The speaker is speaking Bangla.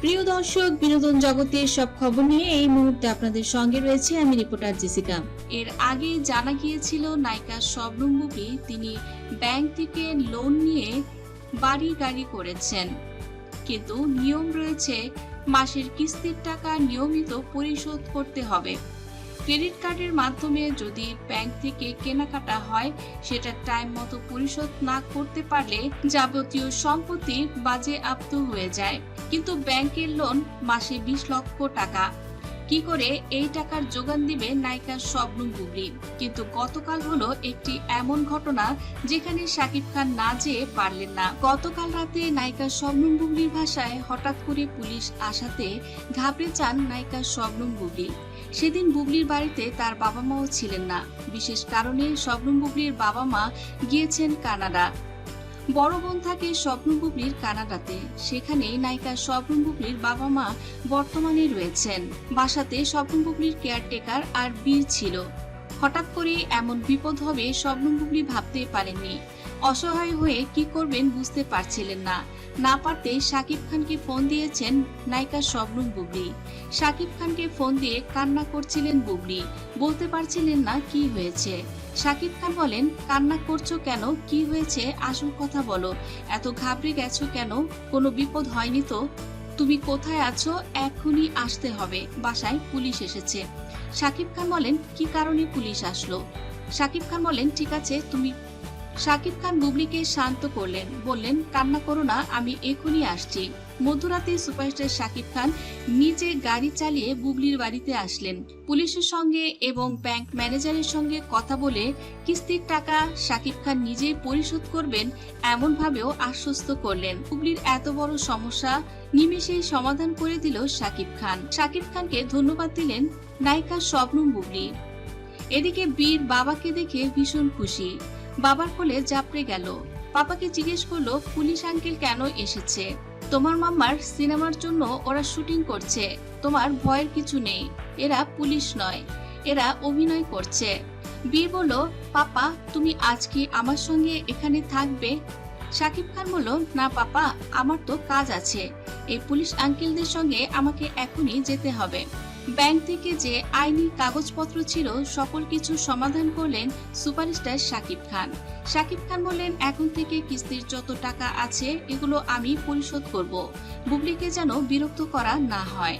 প্রিয় দর্শক, বিনোদন জগতের সব খবর নিয়ে এই মুহূর্তে আপনাদের সঙ্গে রয়েছে আমি রিপোর্টার জেসিকা। এর আগে জানা গিয়েছিল নায়িকা শবনম তিনি ব্যাংক থেকে লোন নিয়ে বাড়ি গাড়ি করেছেন। কিন্তু নিয়ম রয়েছে, মাসের কিস্তির টাকা নিয়মিত পরিশোধ করতে হবে। ক্রেডিট কার্ডের মাধ্যমে যদি ব্যাংক থেকে কেনাকাটা হয় সেটা টাইম মতো পরিশোধ না করতে পারলে যাবতীয় সম্পত্তি বাজে আপ্ত হয়ে যায়। কিন্তু ব্যাংকের লোন মাসে বিশ লক্ষ টাকা। কি করে এই টাকার যোগান দিবে নায়িকা শবনম বুবলি? কিন্তু গতকাল হলো একটি এমন ঘটনা যেখানে শাকিব খান না যেয়ে পারলেন না। গতকাল রাতে নায়িকা শবনম বুবলির ভাষায় হঠাৎ করে পুলিশ আসাতে ঘাবড়ে চান নায়িকা শবনম বুবলি। সেদিন বুবলির বাড়িতে তার বাবা মাও ছিলেন না। বিশেষ কারণে শবনম বুবলির বাবা মা গিয়েছেন কানাডা। বড় বোন থাকে স্বপ্ন বুবলির কানাডাতে। সেখানে নায়িকা স্বপ্ন বুবলির বাবা মা বর্তমানে রয়েছেন। বাসাতে স্বপ্ন বুবলির কেয়ারটেকার আর বীর ছিল। হঠাৎ করে এমন বিপদ হবে স্বপ্ন বুবলি ভাবতে পারেননি। অসহায় হয়ে কি করবেন বুঝতে পারছিলেন না। না পারতে শাকিব খানকে ফোন দিয়েছেন নায়িকা শবনম বুবলি। শাকিব খানকে ফোন দিয়ে কান্না করছিলেন বুবলি। বলতে পারছিলেন না কি হয়েছে। শাকিব খান বলেন, কান্না করছ কেন? কি হয়েছে? আসল কথা বলো। এত ঘাবড়ে গেছো কেন? কোনো বিপদ হয়নি তো? তুমি কোথায় আছো? এখনই আসতে হবে। বাসায় পুলিশ এসেছে। শাকিব খান বলেন, কি কারণে পুলিশ আসলো? শাকিব খান বলেন, ঠিক আছে, তুমি শাকিব খান বুবলিকে শান্ত করলেন, বললেন, কান্না করো না, আমি এখনই আসছি। মধ্যরাতে সুপারস্টার শাকিব খান নিজে গাড়ি চালিয়ে বুবলির বাড়িতে আসলেন। পুলিশের সঙ্গে এবং ব্যাংক ম্যানেজারের সঙ্গে কথা বলে কিস্তির টাকা শাকিব খান নিজেই পরিশোধ করবেন এমনভাবেও আশ্বস্ত করলেন। বুবলির এত বড় সমস্যা নিমেষেই সমাধান করে দিল শাকিব খান। শাকিব খানকে ধন্যবাদ দিলেন নায়িকা শবনম বুবলি। এদিকে বীর বাবাকে দেখে ভীষণ খুশি। বাবার কোলে জাপড়ে গেল। পাপাকে জিজ্ঞেস করল, পুলিশ আঙ্কেল কেন এসেছে? তোমার মাম্মার সিনেমার জন্য ওরা শুটিং করছে। তোমার ভয়ের কিছু নেই। এরা পুলিশ নয়। এরা অভিনয় করছে। বীর বলল, পাপা, তুমি আজ কি আমার সঙ্গে এখানে থাকবে? সাকিব খান বলল, না পাপা, আমার তো কাজ আছে। এই পুলিশ আঙ্কেলদের সঙ্গে আমাকে এখনই যেতে হবে। ব্যাংক থেকে যে আইনি কাগজপত্র ছিল, সকল কিছু সমাধান করলেন সুপারস্টার শাকিব খান। শাকিব খান বললেন, এখন থেকে কিস্তির যত টাকা আছে, এগুলো আমি পরিশোধ করব। বুবলিকে যেন বিরক্ত করা না হয়।